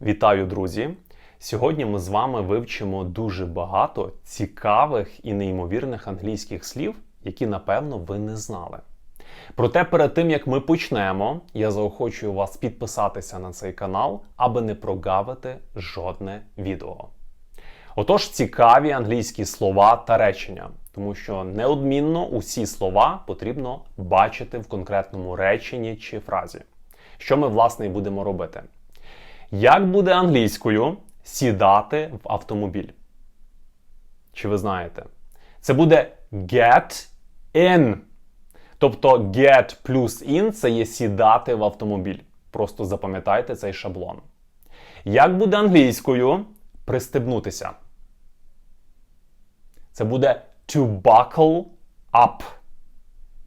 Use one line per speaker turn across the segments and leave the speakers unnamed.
Вітаю, друзі! Сьогодні ми з вами вивчимо дуже багато цікавих і неймовірних англійських слів, які, напевно, ви не знали. Проте перед тим як ми почнемо, я заохочую вас підписатися на цей канал, аби не прогавити жодне відео. Отож, цікаві англійські слова та речення, тому що неодмінно усі слова потрібно бачити в конкретному реченні чи фразі. Що ми, власне, і будемо робити? Як буде англійською сідати в автомобіль? Чи ви знаєте? Це буде get in. Тобто get плюс in це є сідати в автомобіль. Просто запам'ятайте цей шаблон. Як буде англійською пристебнутися? Це буде to buckle up.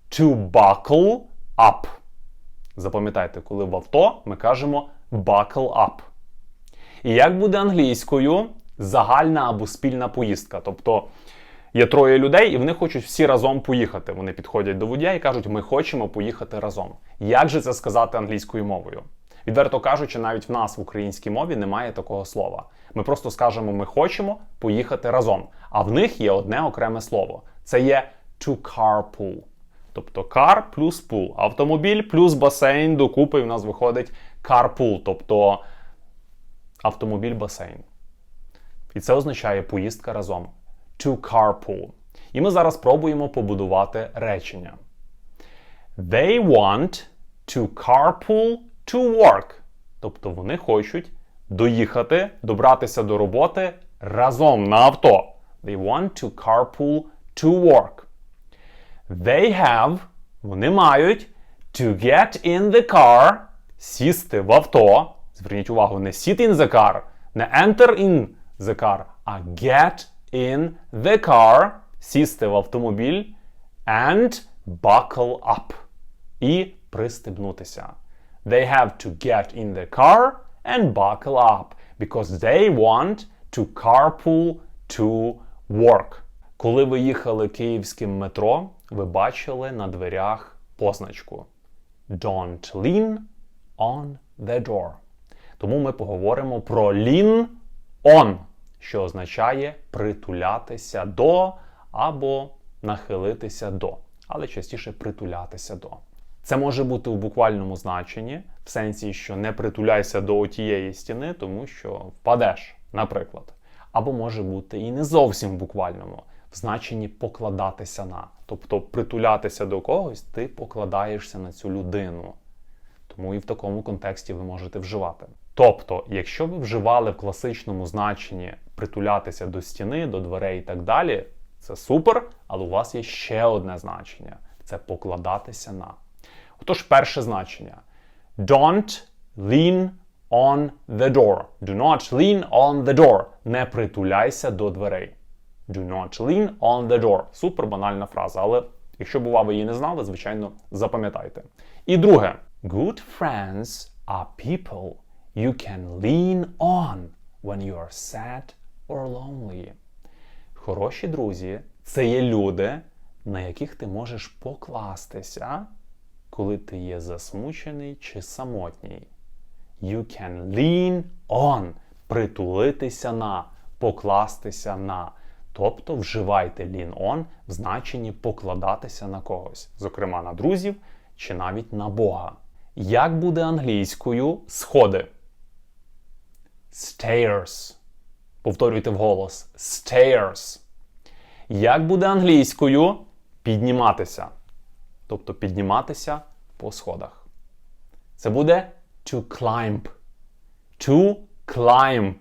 To buckle up. Запам'ятайте, коли в авто ми кажемо buckle up. І як буде англійською загальна або спільна поїздка? Тобто є троє людей, і вони хочуть всі разом поїхати. Вони підходять до водія і кажуть, ми хочемо поїхати разом. Як же це сказати англійською мовою? Відверто кажучи, навіть в нас в українській мові немає такого слова. Ми просто скажемо, ми хочемо поїхати разом. А в них є одне окреме слово. Це є to carpool. Тобто car плюс pool. Автомобіль плюс басейн докупи і в нас виходить carpool, тобто автомобіль-басейн. І це означає поїздка разом. To carpool. І ми зараз пробуємо побудувати речення. They want to carpool to work. Тобто вони хочуть доїхати, добратися до роботи разом на авто. They want to carpool to work. They have, вони мають to get in the car, сісти в авто. Зверніть увагу, не sit in the car, не enter in the car, а get in the car, сісти в автомобіль and buckle up. І пристебнутися. They have to get in the car and buckle up because they want to carpool to work. Коли ви їхали київським метро, ви бачили на дверях позначку Don't lean on the door. Тому ми поговоримо про lean on, що означає притулятися до або нахилитися до, але частіше притулятися до. Це може бути у буквальному значенні, в сенсі, що не притуляйся до отієї стіни, тому що впадеш, наприклад. Або може бути і не зовсім в буквальному, в значенні покладатися на. Тобто притулятися до когось, ти покладаєшся на цю людину. Тому і в такому контексті ви можете вживати. Тобто, якщо ви вживали в класичному значенні притулятися до стіни, до дверей і так далі, це супер, але у вас є ще одне значення це покладатися на. Отож, перше значення. Don't lean on the door. Do not lean on the door. Не притуляйся до дверей. Do not lean on the door. Супер банальна фраза, але якщо, бува, ви її не знали, звичайно, запам'ятайте. І друге. Good friends are people you can lean on when you are sad or lonely. Хороші друзі це є люди, на яких ти можеш покластися, коли ти є засмучений чи самотній. You can lean on. Притулитися на, покластися на. Тобто вживайте lean on в значенні покладатися на когось, зокрема на друзів чи навіть на Бога. Як буде англійською сходи? Stairs. Повторюйте вголос. Stairs. Як буде англійською підніматися? Тобто підніматися по сходах. Це буде to climb. To climb.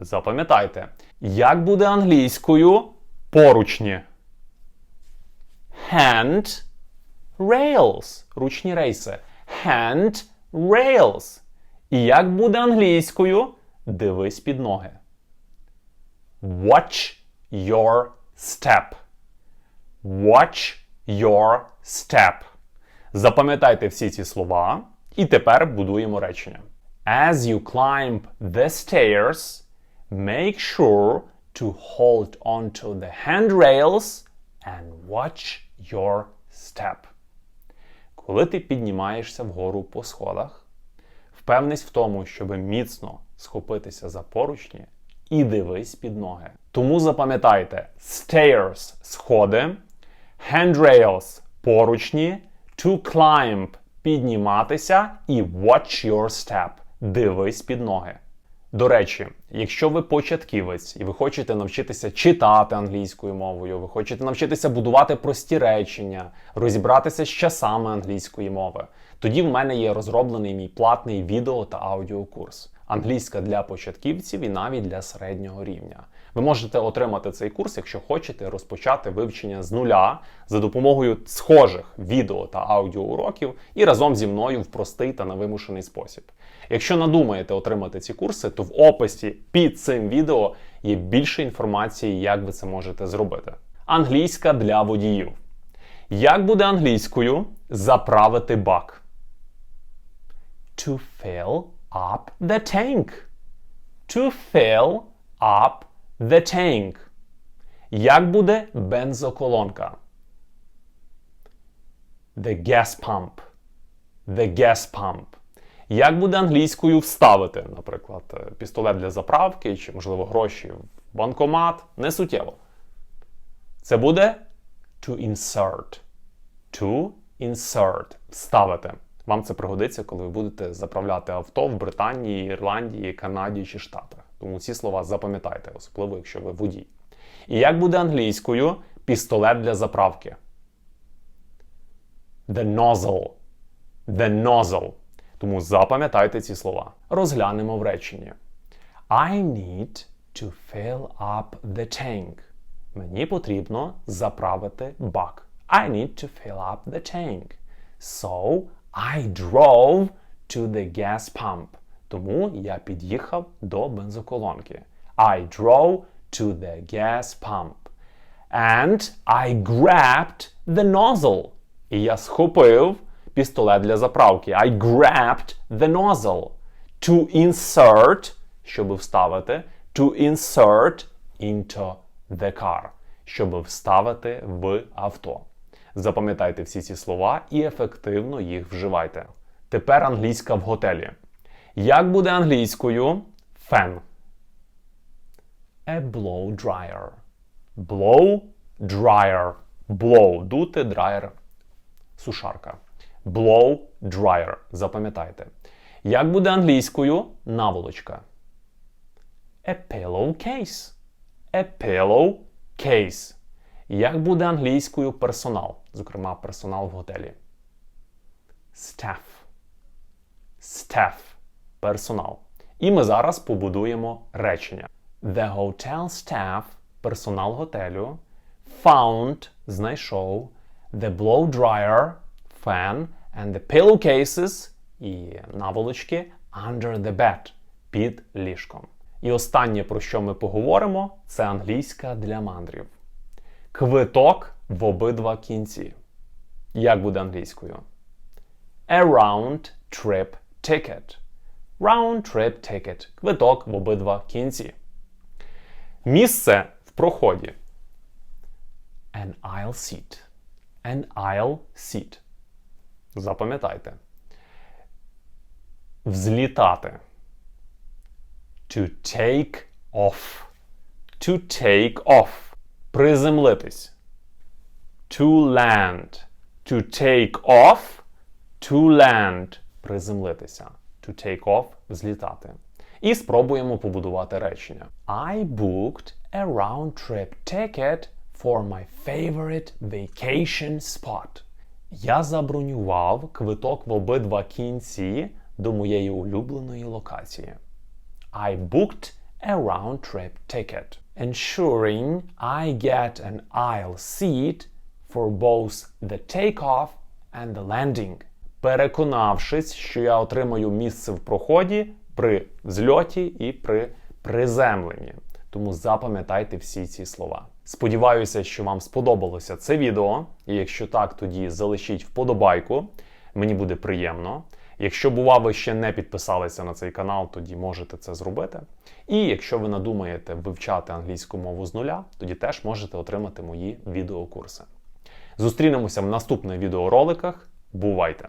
Запам'ятайте. Як буде англійською поручні? Hand rails. Ручні рейси. Hand rails. І як буде англійською? Дивись під ноги. Watch your step. Watch your step. Запам'ятайте всі ці слова. І тепер будуємо речення. As you climb the stairs, make sure to hold onto the handrails and watch your step. Коли ти піднімаєшся вгору по сходах, Впевнись в тому, щоб міцно схопитися за поручні і дивись під ноги. Тому запам'ятайте: stairs – сходи, handrails – поручні, to climb – підніматися і watch your step – дивись під ноги. До речі, якщо ви початківець і ви хочете навчитися читати англійською мовою, ви хочете навчитися будувати прості речення, розібратися з часами англійської мови, тоді в мене є розроблений мій платний відео та аудіокурс. Англійська для початківців і навіть для середнього рівня. Ви можете отримати цей курс, якщо хочете розпочати вивчення з нуля за допомогою схожих відео та аудіоуроків і разом зі мною в простий та невимушений спосіб. Якщо надумаєте отримати ці курси, то в описі під цим відео є більше інформації, як ви це можете зробити. Англійська для водіїв. Як буде англійською заправити бак? To fill up the tank. To fill up the tank. Як буде бензоколонка? The gas pump. The gas pump. Як буде англійською вставити, наприклад, е, пістолет для заправки чи, можливо, гроші в банкомат? Не суттєво. Це буде to insert. To insert. Вставити. Вам це пригодиться, коли ви будете заправляти авто в Британії, Ірландії, Канаді чи Штатах. Тому ці слова запам'ятайте, особливо якщо ви водій. І як буде англійською пістолет для заправки? The nozzle. The nozzle. Тому запам'ятайте ці слова. Розглянемо в реченні. I need to fill up the tank. Мені потрібно заправити бак. I need to fill up the tank. So I drove to the gas pump. Тому я під'їхав до бензоколонки. I drove to the gas pump. And I grabbed the nozzle. І я схопив пістолет для заправки. I grabbed the nozzle. To insert, щоб вставити, to insert into the car. Щоб вставити в авто. Запам'ятайте всі ці слова і ефективно їх вживайте. Тепер англійська в готелі. Як буде англійською фен? A blow dryer. Blow dryer. Blow дути, dryer сушарка. Blow dryer. Запам'ятайте. Як буде англійською наволочка? A pillowcase. A pillowcase. Як буде англійською персонал? Зокрема, персонал в готелі. Staff. Staff. Персонал. І ми зараз побудуємо речення. The hotel staff, персонал готелю, found, знайшов, the blow dryer, fan, and the pillowcases і наволочки under the bed, під ліжком. І останнє, про що ми поговоримо, це англійська для мандрів. Квиток в обидва кінці. Як буде англійською? A round trip ticket. Round trip ticket. Квиток в обидва кінці. Місце в проході. An aisle seat. An aisle seat. Запам'ятайте. Взлітати. To take off. To take off. Приземлитись. To land. To take off. To land. Приземлитися. To take off взлітати. І спробуємо побудувати речення. I booked a round-trip ticket for my favorite vacation spot. Я забронював квиток в обидва кінці до моєї улюбленої локації. I booked a round-trip ticket, ensuring I get an aisle seat for both the takeoff and the landing. Переконавшись, що я отримаю місце в проході при взльоті і при приземленні. Тому запам'ятайте всі ці слова. Сподіваюся, що вам сподобалося це відео. І якщо так, тоді залишіть вподобайку. Мені буде приємно. Якщо, бува, ви ще не підписалися на цей канал, тоді можете це зробити. І якщо ви надумаєте вивчати англійську мову з нуля, тоді теж можете отримати мої відеокурси. Зустрінемося в наступних відеороликах. Бувайте!